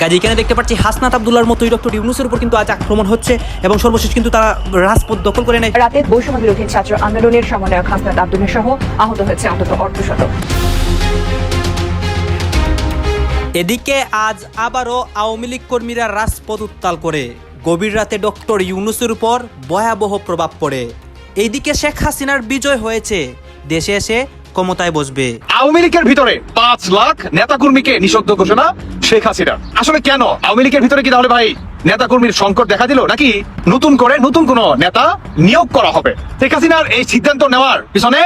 গাজী এখানে দেখতে পাচ্ছি হাসনাত আবদুল্লার মতোই ডক্টর ইউনুসের উপর কিন্তু আজ আক্রমণ হচ্ছে এবং সর্বশেষ কিন্তু তারা রাজপথ দখল করে নেয়। রাতে বৈষম্য বিরোধী ছাত্র আন্দোলনের সমন্বয়ক হাসনাত আব্দুল্লাহ সহ আহত হয়েছে অন্তত অর্ধশত এদিকে আজ আবারও আওয়ামী লীগ কর্মীরা রাজপথ উত্তাল করে। গভীর রাতে ডক্টর ইউনুসের উপর ভয়াবহ প্রভাব পড়ে। এইদিকে শেখ হাসিনার বিজয় হয়েছে। দেশে এসে ক্ষমতায় বসবে। আওয়ামী লীগের ভিতরে পাঁচ লাখ নেতা কর্মীকে নিষিদ্ধ ঘোষণা শেখ হাসিনা। আসলে কেন? আওয়ামী লীগের ভিতরে কি তাহলে ভাই নেতা কর্মীর সংকট দেখা দিল নাকি নতুন করে নতুন কোন নেতা নিয়োগ করা হবে? শেখ হাসিনার এই সিদ্ধান্ত নেওয়ার পিছনে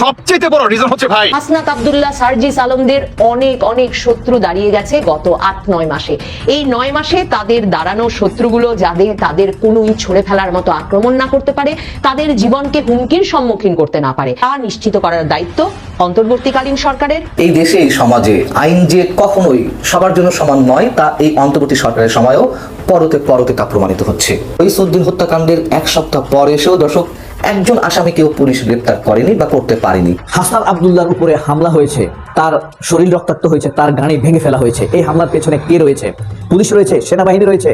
সবচেয়ে বড় রিজন হচ্ছে ভাই। হাসনাত আবদুল্লাহ সার্জিস আলমদের অনেক অনেক শত্রু দাঁড়িয়ে গেছে গত আট নয় মাসে। এই নয় মাসে তাদের দাঁড়ানো শত্রুগুলো যাদের তাদের কোনোই ছড়ে ফেলার মতো আক্রমণ না করতে পারে তাদের জীবনকে হুমকির সম্মুখীন করতে না পারে। তা নিশ্চিত করার দায়িত্ব অন্তর্বর্তীকালীন সরকারের। এই দেশে এই সমাজে আইন যে কখনোই সবার জন্য সমান নয় তা এই অন্তর্বর্তী সরকারের সময়ও পরতে পরতে তা প্রমাণিত হচ্ছে। ওই সদ্দিন হত্যাকাণ্ডের এক সপ্তাহ পর এসেও দর্শক একজন আসামিকেও পুলিশ গ্রেপ্তার করেনি বা করতে পারেনি। হাসনাত আবদুল্লাহর উপরে হামলা হয়েছে তার শরীর রক্তাক্ত হয়েছে তার গাড়ি ভেঙে ফেলা হয়েছে। এই হামলার পেছনে কে রয়েছে? পুলিশ রয়েছে সেনাবাহিনী রয়েছে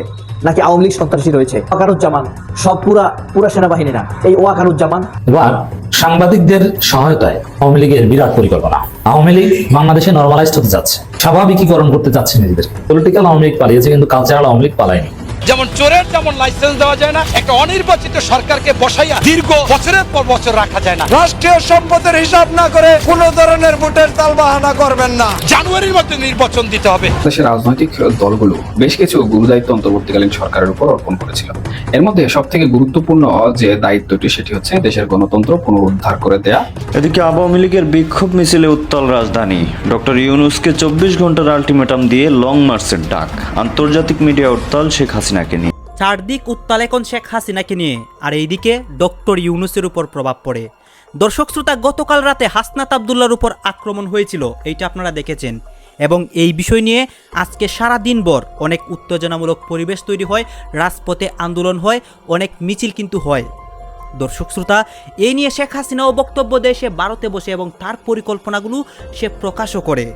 নাকি আওয়ামী লীগ সন্ত্রাসী রয়েছে? ওয়াকারুজ্জামান সব পুরা পুরা সেনাবাহিনী না এই ওয়াকারুজ্জামান? এবার সাংবাদিকদের সহায়তায় আওয়ামী লীগের বিরাট পরিকল্পনা। আওয়ামী লীগ বাংলাদেশে নর্মালাইজড হতে যাচ্ছে। স্বাভাবিকীকরণ করতে যাচ্ছে নিজেদের। পলিটিক্যাল আওয়ামী লীগ পালিয়েছে কিন্তু কালচারাল আওয়ামী লীগ পালায়নি। যেমন চোরের যেমন লাইসেন্স দেওয়া যায় না। একটা অনির্বাচিত সরকারকে বসাইয়া দীর্ঘ বছরের পর বছর রাখা যায় না। রাষ্ট্রীয় সম্পদের হিসাব না করে কোন ধরনের ভোটের তাল বাহানা করবেন না। জানুয়ারির মধ্যে নির্বাচন দিতে হবে। দেশের রাজনৈতিক দলগুলো বেশ কিছু গুরুদায়িত্ব অন্তর্বর্তীকালীন সরকারের উপর অর্পণ করেছিল। এর মধ্যে সব থেকে গুরুত্বপূর্ণ যে দায়িত্বটি সেটি হচ্ছে দেশের গণতন্ত্র পুনরুদ্ধার করে দেয়া। এদিকে আওয়ামী লীগের বিক্ষোভ মিছিলে উত্তাল রাজধানী। ডক্টর ইউনুসকে চব্বিশ ঘণ্টার আলটিমেটাম দিয়ে লং মার্চের ডাক। আন্তর্জাতিক মিডিয়া উত্তাল শেখ হাসিনাকে নিয়ে। চারদিক উত্তাল এখন শেখ হাসিনাকে নিয়ে, আর এইদিকে ডক্টর ইউনুসের উপর প্রভাব পড়ে। দর্শক শ্রোতা, গতকাল রাতে হাসনাত আবদুল্লার উপর আক্রমণ হয়েছিল, এইটা আপনারা দেখেছেন। এবং এই বিষয় নিয়ে আজকে সারা দিনভর অনেক উত্তেজনামূলক পরিবেশ তৈরি হয়, রাজপথে আন্দোলন হয়, অনেক মিছিল কিন্তু হয়। দর্শক শ্রোতা, এই নিয়ে শেখ হাসিনাও বক্তব্য দেয় সে ভারতে বসে এবং তার পরিকল্পনাগুলো সে প্রকাশও করে।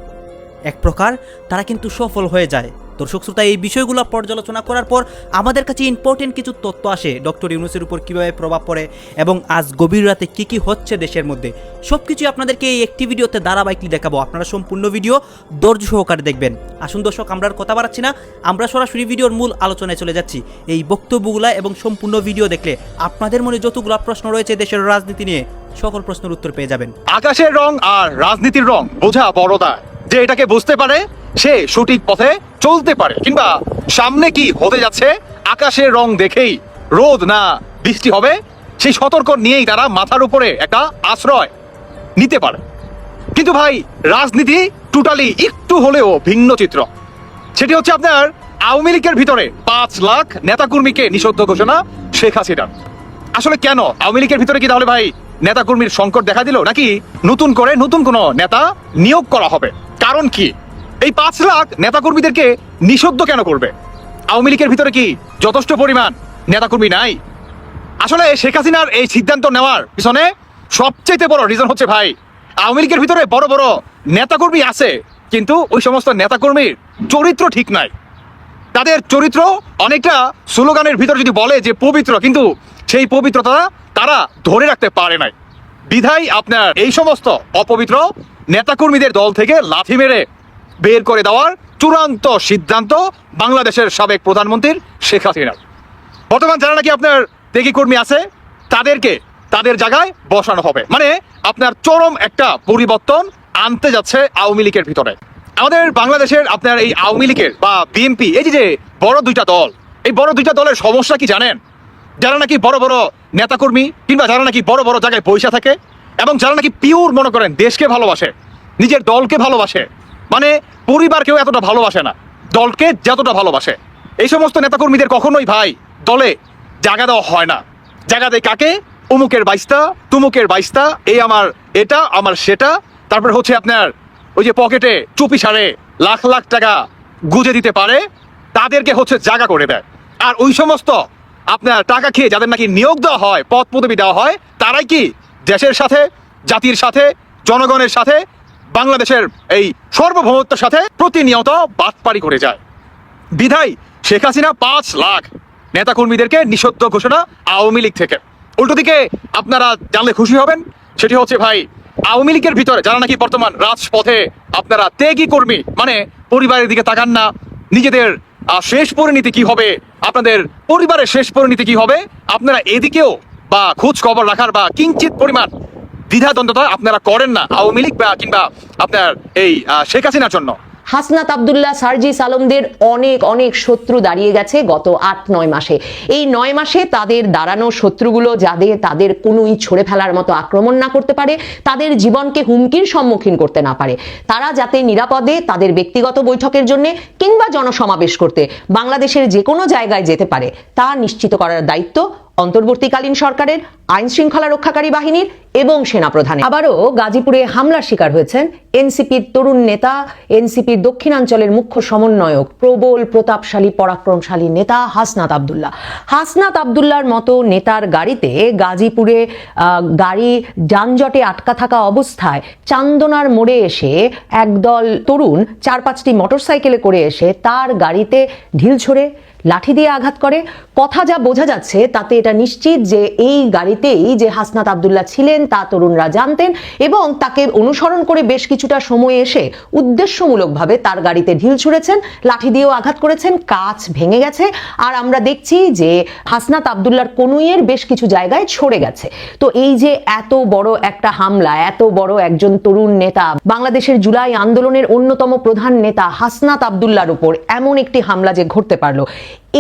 এক প্রকার তারা কিন্তু সফল হয়ে যায়। দর্শক শ্রোতা, এই বিষয়গুলো পর্যালোচনা করার পর আমাদের কাছে ইম্পর্টেন্ট কিছু তথ্য আসে। ডক্টর ইউনুসের উপর কীভাবে প্রভাব পড়ে এবং আজ গভীর রাতে কী কী হচ্ছে দেশের মধ্যে। সব কিছুই আপনাদেরকে এই একটি ভিডিওতে ধারাবাহিকলি দেখাবো। আপনারা সম্পূর্ণ ভিডিও ধৈর্য সহকারে দেখবেন। আসুন দর্শক, আমরা আর কথা বাড়াচ্ছি না। আমরা সরাসরি ভিডিওর মূল আলোচনায় চলে যাচ্ছি। এই বক্তব্যগুলা এবং সম্পূর্ণ ভিডিও দেখলে আপনাদের মনে যতগুলো প্রশ্ন রয়েছে দেশের রাজনীতি নিয়ে সকল প্রশ্নের উত্তর পেয়ে যাবেন। আকাশের রং আর রাজনীতির রং, বোঝা বড়দা যে এটাকে বুঝতে পারে, সে সঠিক পথে চলতে পারে। কিংবা সামনে কি হতে যাচ্ছে, আকাশের রং দেখেই রোদ না বৃষ্টি হবে, সেই সতর্ক নিয়েই তারা মাথার উপরে একটা আশ্রয় নিতে পারে। কিন্তু ভাই, রাজনীতি টোটালি একটু হলেও ভিন্ন চিত্র। সেটি হচ্ছে আপনার আওয়ামী লীগের ভিতরে পাঁচ লাখ নেতাকর্মীকে নিষিদ্ধ ঘোষণা শেখ হাসিনার। আসলে কেন? আওয়ামী লীগের ভিতরে কি তাহলে ভাই নেতাকর্মীর সংকট দেখা দিল, নাকি নতুন করে নতুন কোন নেতা নিয়োগ করা হবে? কারণ কি? এই পাঁচ লাখ নেতাকর্মীদেরকে নিষিদ্ধ কেন করবে? আওয়ামী লীগের ভিতরে কি যথেষ্ট পরিমাণ নেতাকর্মী নাই? আসলে শেখ হাসিনার এই সিদ্ধান্ত নেওয়ার পিছনে সবচেয়ে বড় রিজন হচ্ছে ভাই, আওয়ামী লীগের ভিতরে বড় বড় নেতাকর্মী আছে, কিন্তু ওই সমস্ত নেতাকর্মীর চরিত্র ঠিক নাই। তাদের চরিত্র অনেকটা স্লোগানের ভিতরে যদি বলে যে পবিত্র, কিন্তু সেই পবিত্রতা তারা ধরে রাখতে পারে নাই। বিধায় আপনার এই সমস্ত অপবিত্র নেতাকর্মীদের দল থেকে লাথি মেরে বের করে দেওয়ার চূড়ান্ত সিদ্ধান্ত বাংলাদেশের সাবেক প্রধানমন্ত্রীর শেখ হাসিনার। বর্তমান যারা নাকি আপনার ত্যাগী কর্মী আছে, তাদেরকে তাদের জায়গায় বসানো হবে। মানে আপনার চরম একটা পরিবর্তন আনতে যাচ্ছে আওয়ামী লীগের ভিতরে। আমাদের বাংলাদেশের আপনার এই আওয়ামী লীগের বা বিএনপি, এই যে বড় দুইটা দল, এই বড় দুইটা দলের সমস্যা কি জানেন? যারা নাকি বড় বড় নেতাকর্মী কিংবা যারা নাকি বড় বড় জায়গায় পয়সা থাকে এবং যারা নাকি পিওর মনে করেন, দেশকে ভালোবাসে, নিজের দলকে ভালোবাসে মানে পরিবারকেও এতটা ভালোবাসে না, দলকে যতটা ভালোবাসে। এই সমস্ত নেতাকর্মীদের কখনোই ভাই দলে জায়গা দেওয়া হয় না। জায়গা দেয় কাকে? অমুকের বাইস্তা তুমুকের বাইস্তা এই আমার এটা, আমার সেটা, তারপর হচ্ছে আপনার ওই যে পকেটে চুপি সারে লাখ লাখ টাকা গুজে দিতে পারে, তাদেরকে হচ্ছে জায়গা করে দেয়। আর ওই সমস্ত আপনার টাকা খেয়ে যাদের নাকি নিয়োগ দেওয়া হয়, পদ পদবি দেওয়া হয়, তারাই কি দেশের সাথে, জাতির সাথে, জনগণের সাথে, বাংলাদেশের এই সার্বভৌমত্বের সাথে প্রতিনিয়ত বাটপারি করে যায়। বিধায় শেখ হাসিনা পাঁচ লাখ নেতাকর্মীদেরকে নিষিদ্ধ ঘোষণা আওয়ামী লীগ থেকে। উল্টো দিকে আপনারা জানলে খুশি হবেন, সেটি হচ্ছে ভাই, আওয়ামী লীগের ভিতরে যারা নাকি বর্তমান রাজপথে আপনারা ত্যাগী কর্মী মানে পরিবারের দিকে তাকান না, নিজেদের শেষ পরিণতি কি হবে, আপনাদের পরিবারের শেষ পরিণতি কি হবে, আপনারা এদিকেও বা খোঁজ খবর রাখার বা কিঞ্চিত পরিমাণ দ্বিধাদ্বন্দ্বতা আপনারা করেন না, আওয়ামী লীগ বা কিংবা আপনার এই শেখ হাসিনার জন্য। হাসনাত আবদুল্লাহ, সার্জিস আলমদের অনেক অনেক শত্রু দাঁড়িয়ে গেছে গত আট, নয় মাসে। এই নয় মাসে তাদের দাঁড়ানো শত্রুগুলো যাদের তাদের কোনোই ছড়ে ফেলার মতো আক্রমণ না করতে পারে, তাদের জীবনকে হুমকির সম্মুখীন করতে না পারে। তারা যাতে নিরাপদে তাদের ব্যক্তিগত বৈঠকের জন্য কিংবা জনসমাবেশ করতে বাংলাদেশের যে কোনো জায়গায় যেতে পারে, তা নিশ্চিত করার দায়িত্ব অন্তর্বর্তীকালীন সরকারের আইন শৃঙ্খলা রক্ষাকারী বাহিনীর এবং সেনাপ্রধানের। আবারও গাজীপুরে হামলার শিকার হয়েছেন এনসিপির তরুণ নেতা, এনসিপির দক্ষিণাঞ্চলের মুখ্য সমন্বয়ক, প্রবল, প্রতাপশালী, পরাক্রমশালী নেতা হাসনাত আবদুল্লাহ। হাসনাত আবদুল্লার মতো নেতার গাড়িতে গাজীপুরে গাড়ি যানজটে আটকা থাকা অবস্থায় চান্দনার মোড়ে এসে একদল তরুণ চার পাঁচটি মোটরসাইকেলে করে এসে তার গাড়িতে ঢিল ছড়ে। লাঠি দিয়ে আঘাত করে। কথা যা বোঝা যাচ্ছে, তাতে এটা নিশ্চিত যে এই গাড়িতেই যে হাসনাত আবদুল্লাহ ছিলেন, তা তরুণরা জানতেন এবং তাকে অনুসরণ করে বেশ কিছুটা সময় এসে উদ্দেশ্যমূলকভাবে তার গাড়িতে ঢিল ছুঁড়েছেন, লাঠি দিয়েও আঘাত করেছেন, কাচ ভেঙে গেছে। আর আমরা দেখছি যে হাসনাত আবদুল্লার কনুইয়ের বেশ কিছু জায়গায় ছড়ে গেছে। তো এই যে এত বড় একটা হামলা, এত বড় একজন তরুণ নেতা, বাংলাদেশের জুলাই আন্দোলনের অন্যতম প্রধান নেতা হাসনাত আবদুল্লাহর উপর এমন একটি হামলা যে ঘটতে পারল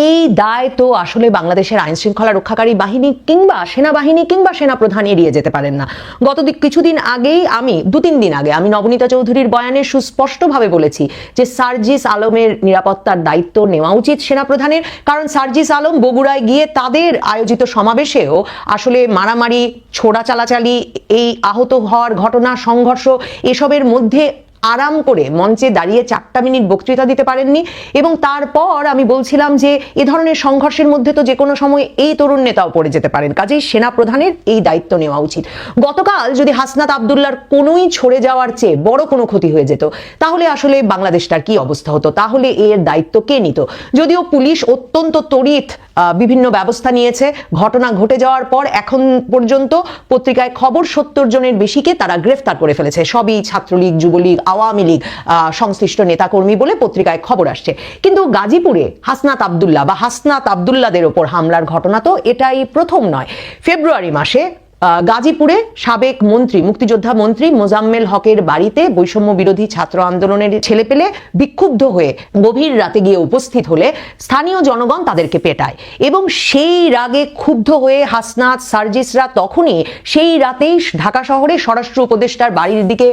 এই দায় তো আসলে বাংলাদেশের আইন শৃঙ্খলা রক্ষাকারী বাহিনী কিংবা সেনাবাহিনী কিংবা সেনাপ্রধান এড়িয়ে যেতে পারেন না। গত কিছুদিন আগেই আমি দু তিন দিন আগে আমি নবনীতা চৌধুরীর বয়ানে সুস্পষ্টভাবে বলেছি যে সার্জিস আলমের নিরাপত্তার দায়িত্ব নেওয়া উচিত সেনাপ্রধানের। কারণ সার্জিস আলম বগুড়ায় গিয়ে তাদের আয়োজিত সমাবেশেও আসলে মারামারি, ছোড়া চালাচালি, এই আহত হওয়ার ঘটনা, সংঘর্ষ, এসবের মধ্যে আরাম করে মঞ্চে দাঁড়িয়ে চারটা মিনিট বক্তৃতা দিতে পারেননি এবং তারপর আমি বলছিলাম যে এ ধরনের সংঘর্ষের মধ্যে তো যে কোনো সময় এই তরুণ নেতাও পড়ে যেতে পারেন। কাজেই সেনা প্রধানের এই দায়িত্ব নেওয়া উচিত। গতকাল যদি হাসনাত আবদুল্লার কোনোই ছড়ে যাওয়ার চেয়ে বড় কোনো ক্ষতি হয়ে যেত, তাহলে আসলে বাংলাদেশটার কি অবস্থা হতো? তাহলে এর দায়িত্ব কে নিত? যদিও পুলিশ অত্যন্ত তড়িৎ বিভিন্ন ব্যবস্থা নিয়েছে। ঘটনা ঘটে যাওয়ার পর এখন পর্যন্ত পত্রিকায় খবর সত্তর জনের বেশিকে তারা গ্রেফতার করে ফেলেছে। সবই ছাত্রলীগ, যুবলীগ আওয়ামী লীগ সংশ্লিষ্ট নেতাকর্মী বলে পত্রিকায় খবর আসছে। কিন্তু গাজীপুরে হাসনাত আবদুল্লাহ বা হাসনাত আবদুল্লাদের ওপর হামলার ঘটনা তো এটাই প্রথম নয়। ফেব্রুয়ারি মাসে গাজীপুরে সাবেক মন্ত্রী, মুক্তিযোদ্ধা মন্ত্রী মোজাম্মেল হকের বাড়িতে বৈষম্য বিরোধী ছাত্র আন্দোলনের ছেলেপেলে বিক্ষুব্ধ হয়ে গভীর রাতে গিয়ে উপস্থিত হলে স্থানীয় জনগণ তাদেরকে পেটায়। এবং সেই রাগে ক্ষুব্ধ হয়ে হাসনাত, সার্জিসরা তখনই সেই রাতেই ঢাকা শহরে স্বরাষ্ট্র উপদেষ্টার বাড়ির দিকে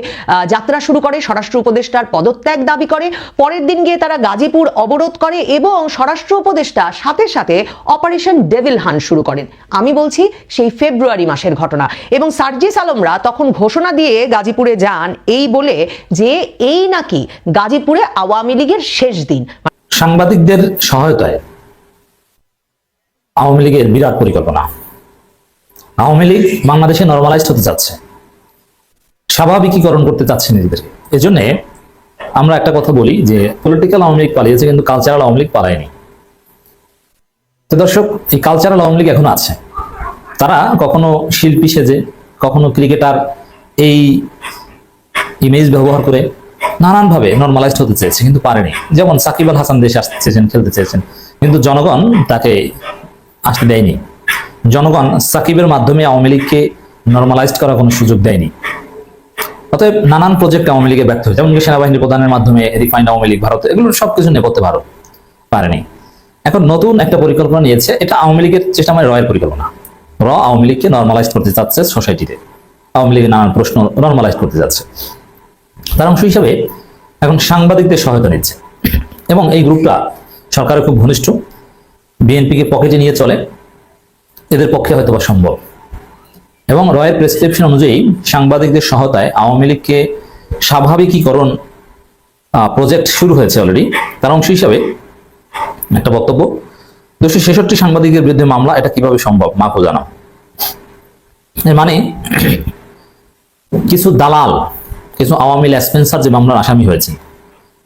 যাত্রা শুরু করে। স্বরাষ্ট্র উপদেষ্টার পদত্যাগ দাবি করে। পরের দিন গিয়ে তারা গাজীপুর অবরোধ করে এবং স্বরাষ্ট্র উপদেষ্টা সাথে সাথে অপারেশন ডেভিল হান শুরু করেন। আমি বলছি, সেই ফেব্রুয়ারি মাসের ঘটনা। এবং সার্জিস আলমরা তখন ঘোষণা দিয়ে গাজীপুরে যান এই বলে যে এই নাকি গাজীপুরে আওয়ামী লীগের শেষ দিন। সাংবাদিকদের সহায়তায় আওয়ামী লীগের বিরাট পরিকল্পনা। আওয়ামী লীগ বাংলাদেশে নর্মালাইজড হতে যাচ্ছে। স্বাভাবিকীকরণ করতে চাচ্ছে নিজেদেরকে এজন্য আমরা একটা কথা বলি যে পলিটিক্যাল আওয়ামী লীগ পালিয়েছে কিন্তু কালচারাল আওয়ামী লীগ পালায়নি। তো দর্শক, এই কালচারাল আওয়ামী লীগ এখন আছে। তারা কখনো শিল্পী সেজে, কখনো ক্রিকেটার এই ইমেজ ব্যবহার করে নানানভাবে নর্মালাইজড হতে চেয়েছে, কিন্তু পারেনি। যেমন সাকিব আল হাসান দেশে আসতে চেয়েছেন খেলতে চেয়েছেন, কিন্তু জনগণ তাকে আসতে দেয়নি। জনগণ সাকিবের মাধ্যমে আওয়ামী লীগকে নর্মালাইজড করার কোনো সুযোগ দেয়নি। অতএব নানান প্রজেক্ট আওয়ামী লীগে ব্যর্থ হয়েছে। যেমন সেনাবাহিনী প্রধানের মাধ্যমে রিফাইন্ড আওয়ামী লীগ ভারত, এগুলো সবকিছু করতে পারো পারেনি। এখন নতুন একটা পরিকল্পনা নিয়েছে। এটা আওয়ামী লীগের চেষ্টা মানে রয়ের পরিকল্পনা। র আওয়ামী লীগকে নর্মালাইজ করতে চাচ্ছে সোসাইটিতে আওয়ামী লীগের নানান প্রশ্ন নর্মালাইজ করতে যাচ্ছে তার অংশ হিসাবে এখন সাংবাদিকদের সহায়তা নিচ্ছে। এবং এই গ্রুপটা সরকারের খুব ঘনিষ্ঠ। বিএনপিকে পকেটে নিয়ে চলে। এদের পক্ষে হয়তো বা সম্ভব। এবং রয়ের প্রেসক্রিপশন অনুযায়ী সাংবাদিকদের সহায়তায় আওয়ামী লীগকে স্বাভাবিকীকরণ প্রজেক্ট শুরু হয়েছে অলরেডি তার অংশ হিসাবে একটা বক্তব্য দুশো ছেষট্টি সাংবাদিকের বিরুদ্ধে মামলা, এটা কীভাবে সম্ভব? মাফো জানা এর মানে কিছু দালাল, কিছু আওয়ামী লীগ স্পেন্সার যে মামলার আসামি হয়েছে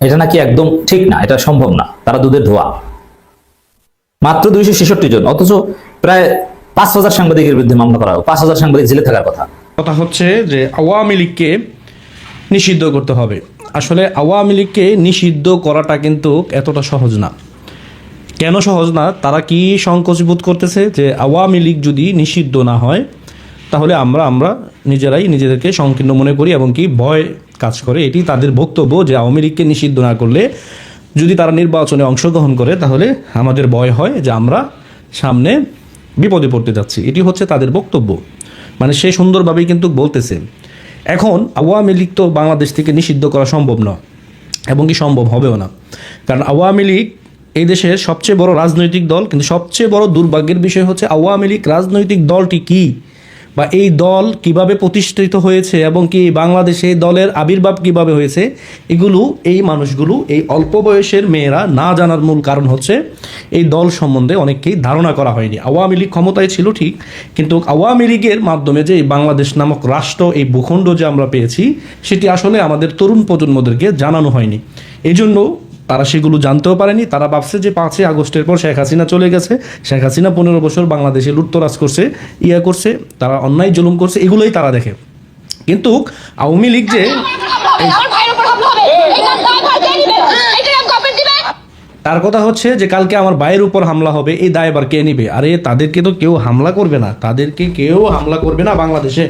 এটা নাকি একদম ঠিক না, এটা সম্ভব না, তারা দুধের ধোয়া। মাত্র দুইশো ছেষট্টি জন, অথচ প্রায় পাঁচ হাজার সাংবাদিকের বিরুদ্ধে মামলা করা পাঁচ হাজার সাংবাদিক জেলে থাকার কথা। কথা হচ্ছে যে আওয়ামী লীগকে নিষিদ্ধ করতে হবে। আসলে আওয়ামী লীগকে নিষিদ্ধ করাটা কিন্তু এতটা সহজ না। কেন সহজ না? তারা কি সংকোচ বোধ করতেছে যে আওয়ামী লীগ যদি নিষিদ্ধ না হয়, তাহলে আমরা আমরা নিজেরাই নিজেদেরকে সংকীর্ণ মনে করি এবং কি ভয় কাজ করে। এটি তাদের বক্তব্য যে আওয়ামী লীগকে নিষিদ্ধ না করলে যদি তারা নির্বাচনে অংশগ্রহণ করে, তাহলে আমাদের ভয় হয় যে আমরা সামনে বিপদে পড়তে যাচ্ছি। এটি হচ্ছে তাদের বক্তব্য। মানে সে সুন্দরভাবেই কিন্তু বলতেছে, এখন আওয়ামী লীগ তো বাংলাদেশ থেকে নিষিদ্ধ করা সম্ভব নয় এবং কি সম্ভব হবেও না। কারণ আওয়ামী লীগ এই দেশের সবচেয়ে বড় রাজনৈতিক দল, কিন্তু সবচেয়ে বড় দুর্ভাগ্যের বিষয় হচ্ছে আওয়ামী লীগ রাজনৈতিক দলটি কি? বা এই দল কীভাবে প্রতিষ্ঠিত হয়েছে এবং কি বাংলাদেশে দলের আবির্ভাব কীভাবে হয়েছে? এগুলো, এই মানুষগুলো, এই অল্প বয়সের মেয়েরা না জানার মূল কারণ হচ্ছে এই দল সম্বন্ধে অনেককেই ধারণা করা হয়নি। আওয়ামী লীগ ক্ষমতায় ছিল ঠিক, কিন্তু আওয়ামী লীগের মাধ্যমে যে এই বাংলাদেশ নামক রাষ্ট্র, এই ভূখণ্ড যে আমরা পেয়েছি, সেটি আসলে আমাদের তরুণ প্রজন্মদেরকে জানানো হয়নি। এই জন্য তারা সেগুলো জানতেও পারেনি। তারা ভাবছে যে পাঁচই আগস্টের পর শেখ হাসিনা চলে গেছে। শেখ হাসিনা পনেরো বছর বাংলাদেশে লুটতরাজ করছে, ইয়া করছে, তারা অন্যায় জুলুম করছে, এগুলোই তারা দেখে। কিন্তু আওয়ামী লীগ যে তার কথা হচ্ছে যে কালকে আমার ভাইয়ের উপর হামলা হবে, এই দায়বার কে নিবে? আরে তাদেরকে তো কেউ হামলা করবে না। তাদেরকে কেউ হামলা করবে না বাংলাদেশে।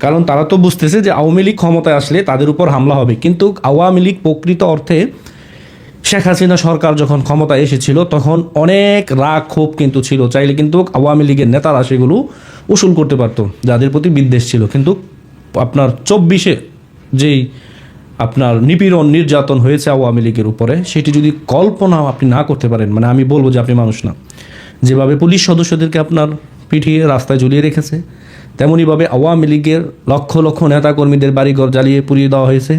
কারণ তারা তো বুঝতেছে যে আওয়ামী লীগ ক্ষমতায় আসলে তাদের উপর হামলা হবে। কিন্তু আওয়ামী লীগ প্রকৃত অর্থে শেখ হাসিনা সরকার যখন ক্ষমতায় এসেছিল, তখন অনেক রাগ, ক্ষোভ কিন্তু ছিল। চাইলে কিন্তু আওয়ামী লীগের নেতারা সেগুলো উসুল করতে পারতো, যাদের প্রতি বিদ্বেষ ছিল। কিন্তু আপনার চব্বিশে যেই আপনার নিপীড়ন নির্যাতন হয়েছে আওয়ামী লীগের উপরে, সেটি যদি কল্পনা আপনি না করতে পারেন মানে আমি বলব যে আপনি মানুষ না, যেভাবে পুলিশ সদস্যদেরকে আপনার পিঠিয়ে রাস্তায় ঝুলিয়ে রেখেছে তেমনইভাবে আওয়ামী লীগের লক্ষ লক্ষ নেতাকর্মীদের বাড়িঘর জ্বালিয়ে পুড়িয়ে দেওয়া হয়েছে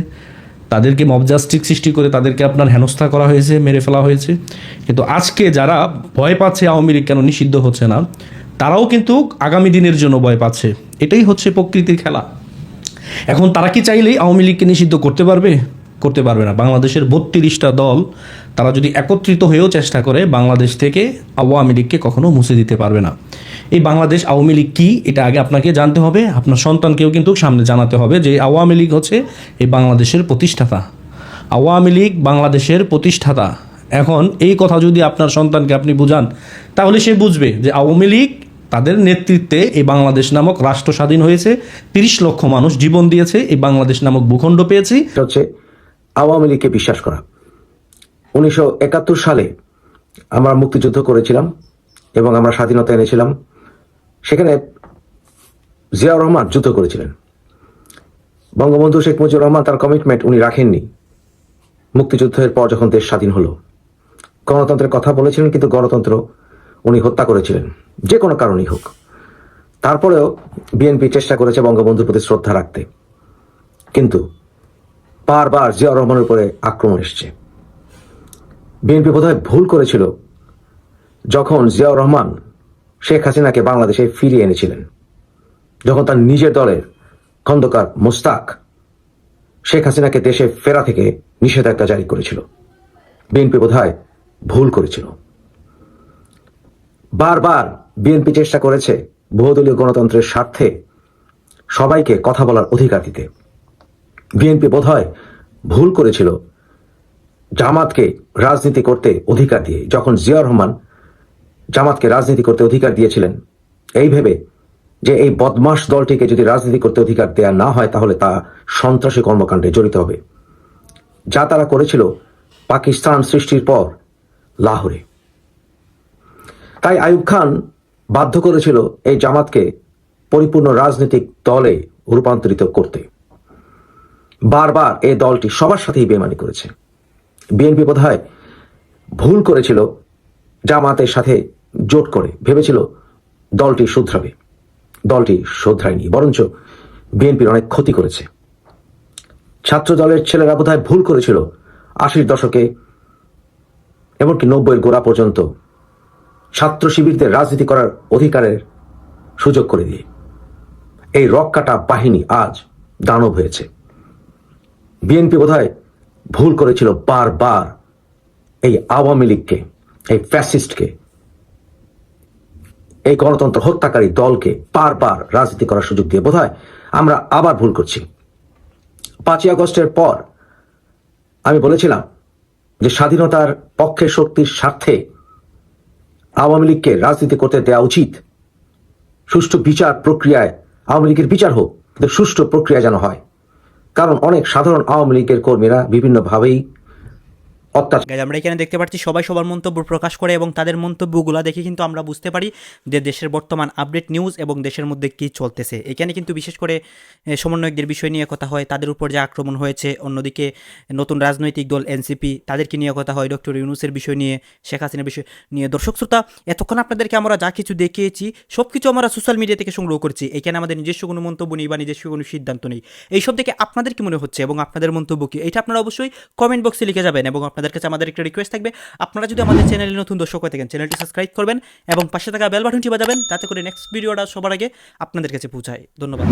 তাদেরকে মবজাস্টিক সৃষ্টি করে তাদেরকে আপনার হেনস্থা করা হয়েছে, মেরে ফেলা হয়েছে। কিন্তু আজকে যারা ভয় পাচ্ছে আওয়ামী লীগ কেন নিষিদ্ধ হচ্ছে না, তারাও কিন্তু আগামী দিনের জন্য ভয় পাচ্ছে। এটাই হচ্ছে প্রকৃতির খেলা। এখন তারা কি চাইলেই আওয়ামী লীগকে নিষিদ্ধ করতে পারবে? করতে পারবে না। বাংলাদেশের বত্রিশটা দল তারা যদি একত্রিত হয়েও চেষ্টা করে, বাংলাদেশ থেকে আওয়ামী লীগকে কখনো মুছে দিতে পারবে না। এই বাংলাদেশ আওয়ামী লীগ কী, এটা আগে আপনাকে জানতে হবে। আপনার সন্তানকেও কিন্তু সামনে জানাতে হবে যে আওয়ামী লীগ হচ্ছে এই বাংলাদেশের প্রতিষ্ঠাতা। আওয়ামী লীগ বাংলাদেশের প্রতিষ্ঠাতা। এখন এই কথা যদি আপনার সন্তানকে আপনি বুঝান, তাহলে সে বুঝবে যে আওয়ামী লীগ তাদের নেতৃত্বে এই বাংলাদেশ নামক রাষ্ট্র স্বাধীন হয়েছে। তিরিশ লক্ষ মানুষ জীবন দিয়েছে, এই বাংলাদেশ নামক ভূখণ্ড পেয়েছি। হচ্ছে আওয়ামী লীগকে বিশ্বাস করা। উনিশশো একাত্তর সালে আমরা মুক্তিযুদ্ধ করেছিলাম এবং আমরা স্বাধীনতা এনেছিলাম। সেখানে জিয়াউর রহমান যুদ্ধ করেছিলেন। বঙ্গবন্ধু শেখ মুজিবুর রহমান তার কমিটমেন্ট উনি রাখেননি। মুক্তিযুদ্ধের পর যখন দেশ স্বাধীন হলো, গণতন্ত্রের কথা বলেছিলেন কিন্তু গণতন্ত্র উনি হত্যা করেছিলেন, যে কোনো কারণেই হোক। তারপরেও বিএনপি চেষ্টা করেছে বঙ্গবন্ধুর প্রতি শ্রদ্ধা রাখতে। কিন্তু বারবার জিয়াউর রহমানের উপরে আক্রমণ এসছে। বিএনপি বোধহয় ভুল করেছিল যখন জিয়াউর রহমান শেখ হাসিনাকে বাংলাদেশে ফিরিয়ে এনেছিলেন। যখন তার নিজের দলের খন্দকার মোস্তাক শেখ হাসিনাকে দেশে ফেরা থেকে নিষেধাজ্ঞা জারি করেছিল। বিএনপি বোধহয় ভুল করেছিল। বারবার বিএনপি চেষ্টা করেছে বহুদলীয় গণতন্ত্রের স্বার্থে সবাইকে কথা বলার অধিকার দিতে। বিএনপি বোধহয় ভুল করেছিল জামাতকে রাজনীতি করতে অধিকার দিয়ে, যখন জিয়া রহমান জামাতকে রাজনীতি করতে অধিকার দিয়েছিলেন, এই ভেবে যে এই বদমাস দলটিকে যদি রাজনীতি করতে অধিকার দেয়া না হয়, তাহলে তা সন্ত্রাসী কর্মকাণ্ডে জড়িত হবে। যা তারা করেছিল পাকিস্তান সৃষ্টির পর লাহোরে। তাই আইয়ুব খান বাধ্য করেছিল এই জামাতকে পরিপূর্ণ রাজনৈতিক দলে রূপান্তরিত করতে। বারবার এই দলটি সবার সাথেই বেমানি করেছে। বিএনপি বোধহয় ভুল করেছিল জামাতের সাথে জোট করে। ভেবেছিল দলটি শুধরাবে। দলটি শুধরায়নি, বরঞ্চ বিএনপির অনেক ক্ষতি করেছে। ছাত্র দলের ছেলেরা বোধহয় ভুল করেছিল আশির দশকে, এমনকি নব্বইয়ের গোড়া পর্যন্ত ছাত্র শিবিরদের রাজনীতি করার অধিকারের সুযোগ করে দিয়ে। এই রক কাটা বাহিনী আজ দানব হয়েছে। বিএনপি বোধহয় ভুল করেছিল বারবার এই আওয়ামী লীগকে, এই ফ্যাসিস্টকে, এই গণতন্ত্র হত্যাকারী দলকে বারবার রাজনীতি করার সুযোগ দিয়ে বোধহয় আমরা আবার ভুল করছি। পাঁচই আগস্টের পর আমি বলেছিলাম যে স্বাধীনতার পক্ষে শক্তির স্বার্থে আওয়ামী লীগকে রাজনীতি করতে দেওয়া উচিত। সুষ্ঠু বিচার প্রক্রিয়ায় আওয়ামী লীগের বিচার হোক সুষ্ঠু প্রক্রিয়া যেন হয়। কারণ অনেক সাধারণ আওয়ামী লীগের কর্মীরা বিভিন্নভাবেই অত্যাচার। আমরা এখানে দেখতে পাচ্ছি সবাই সবার মন্তব্য প্রকাশ করে এবং তাদের মন্তব্যগুলো দেখে কিন্তু আমরা বুঝতে পারি যে দেশের বর্তমান আপডেট নিউজ এবং দেশের মধ্যে কি চলতেছে। এখানে কিন্তু বিশেষ করে সমন্বয়কদের বিষয় নিয়ে কথা হয়, তাদের উপর যে আক্রমণ হয়েছে, অন্যদিকে নতুন রাজনৈতিক দল এনসিপি, তাদেরকে নিয়ে কথা হয় ডক্টর ইউনুসের বিষয় নিয়ে, শেখ হাসিনার বিষয় নিয়ে। দর্শক শ্রোতা, এতক্ষণ আপনাদেরকে আমরা যা কিছু দেখিয়েছি সব কিছু আমরা সোশ্যাল মিডিয়া থেকে সংগ্রহ করছি। এখানে আমাদের নিজস্ব কোনো মন্তব্য নেই বা নিজস্ব কোনো সিদ্ধান্ত নেই। এইসব থেকে আপনাদের কি মনে হচ্ছে এবং আপনাদের মন্তব্য কি? এটা আপনারা অবশ্যই কমেন্ট বক্সে লিখে যাবেন এবং আপনাদের কাছে আমাদের একটা রিকোয়েস্ট থাকবে। আপনারা যদি আমাদের চ্যানেলে নতুন দর্শক হয়ে থাকেন চ্যানেলটি সাবস্ক্রাইব করবেন এবং পাশে থাকা বেল বাটনটি বাজাবেন, তাতে করে নেক্সট ভিডিওটা সবার আগে আপনাদের কাছে পৌঁছায়। ধন্যবাদ।